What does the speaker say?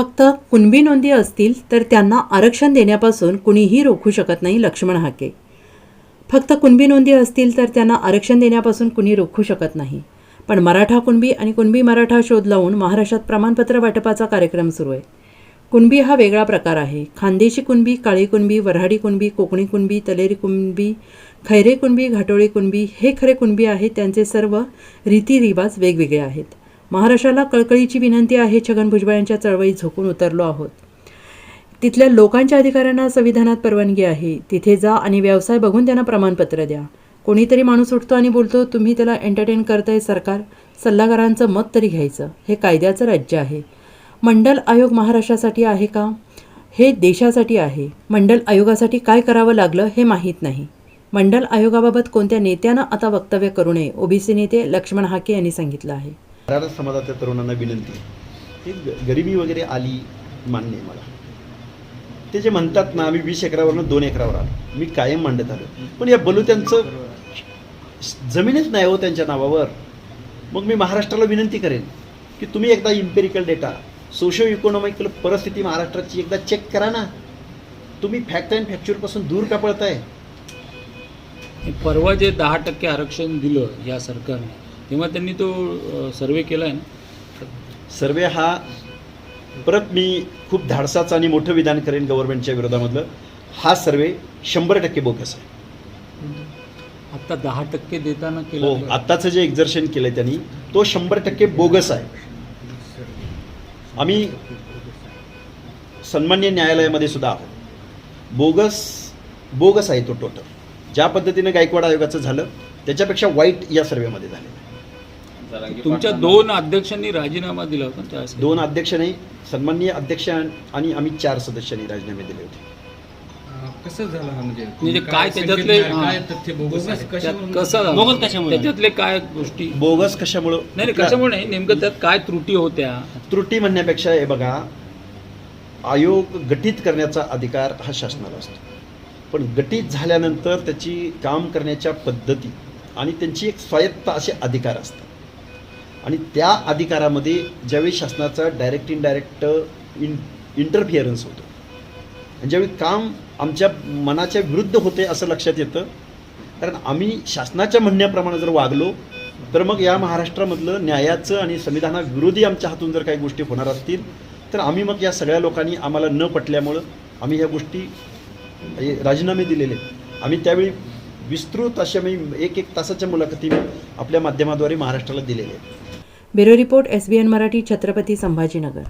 फक्त कुणबी नोंदी असतील तर त्यांना आरक्षण देण्यापासून कुणीही रोखू शकत नाही लक्ष्मण हाके. फक्त कुणबी नोंदी असतील तर त्यांना आरक्षण देण्यापासून कुणी रोखू शकत नाही. पण मराठा कुणबी आणि कुणबी मराठा शोध लावून महाराष्ट्रात प्रमाणपत्र वाटपाचा कार्यक्रम सुरू आहे. कुणबी हा वेगळा प्रकार आहे. खानदेशी कुणबी काळी कुणबी वऱ्हाडी कुणबी कोकणी कुणबी तलेरी कुणबी खैरे कुणबी घाटोळी कुणबी हे खरे कुणबी आहेत. त्यांचे सर्व रीतिरिवाज वेगवेगळे आहेत. महाराष्ट्राला कळकळीची विनंती आहे छगन भुजबळ यांच्या चळवळीत झोकून उतरलो आहोत. तिथल्या लोकांच्या अधिकाऱ्यांना संविधानात परवानगी आहे. तिथे जा आणि व्यवसाय बघून त्यांना प्रमाणपत्र द्या. कोणीतरी माणूस उठतो आणि बोलतो तुम्ही त्याला एंटरटेन करताय सरकार? सल्लागारांचं मत तरी घ्यायचं. हे कायद्याचं राज्य आहे. मंडल आयोग महाराष्ट्रासाठी आहे का? हे देशासाठी आहे. मंडल आयोगासाठी काय करावं लागलं हे माहीत नाही. मंडल आयोगाबाबत कोणत्या नेत्यानं आता वक्तव्य करू नये ओबीसी नेते लक्ष्मण हाके यांनी सांगितलं आहे. मराठा समाजाच्या तरुणांना विनंती. की गरिबी वगैरे आली मान्य आहे मला. ते जे म्हणतात ना आम्ही वीस एकरावरनं दोन एकरावर आलो. मी कायम मांडत आलो. पण या बलुत्यांचं जमीनच नाही हो त्यांच्या नावावर. मग मी महाराष्ट्राला विनंती करेन की तुम्ही एकदा इम्पेरिकल डेटा सोशो इकॉनॉमिकल परिस्थिती महाराष्ट्राची एकदा चेक करा ना. तुम्ही फॅक्ट अँड फॅक्च्युअरपासून दूर का पळताय? परवा जे दहा टक्के आरक्षण दिलं या सरकारने तेव्हा त्यांनी तो सर्वे केला आहे ना? सर्वे हा परत मी खूप धाडसाचं आणि मोठं विधान करेन गव्हर्नमेंटच्या विरोधामधलं. हा सर्वे शंभर टक्के बोगस आहे. आता दहा टक्के देताना हो केलं आत्ताचं जे एक्झर्शन केलंय त्यांनी तो शंभर टक्के बोगस आहे. आम्ही सन्मान्य न्यायालयामध्ये सुद्धा आहोत. बोगस बोगस आहे तो टोटल ज्या पद्धतीनं गायकवाड आयोगाचं झालं त्याच्यापेक्षा वाईट या सर्वेमध्ये झालेलं तुमच्या दोन अध्यक्षांनी राजीनामा दिला होता त्या दोन अध्यक्षांनी सन्माननीय अध्यक्ष आणि आम्ही चार सदस्यांनी राजीनामे दिले होते. कसं झालं हा म्हणजे? म्हणजे काय त्याच्यातले काय तथ्य बोगस आहे? त्यात कसं झालं? बोगस कशामुळे? त्याच्यातले काय गोष्टी? बोगस कशामुळं? नाही नाही कशामुळे? नाही नेमकं त्यात काय त्रुटी होत्या? त्रुटी म्हणण्यापेक्षा हे बघा आयोग गठीत करण्याचा अधिकार हा शासनाला असतो. पण गठीत झाल्यानंतर त्याची काम करण्याच्या पद्धती आणि त्यांची एक स्वायत्त असे अधिकार असतात. आणि त्या अधिकारामध्ये ज्यावेळी शासनाचा डायरेक्ट इनडायरेक्ट इन इंटरफिअरन्स होतो. आणि ज्यावेळी काम आमच्या मनाच्या विरुद्ध होते असं लक्षात येतं कारण आम्ही शासनाच्या म्हणण्याप्रमाणे जर वागलो तर मग या महाराष्ट्रामधलं न्यायाचं आणि संविधानाविरोधी आमच्या हातून जर काही गोष्टी होणार असतील तर आम्ही मग या सगळ्या लोकांनी आम्हाला न पटल्यामुळं आम्ही ह्या गोष्टी राजीनामे दिलेले आम्ही त्यावेळी विस्तृत अशा मी एक एक तासाच्या मुलाखती आपल्या माध्यमाद्वारे महाराष्ट्राला दिलेल्या आहेत. Bureau report S B N Marathi Chhatrapati Sambhajinagar.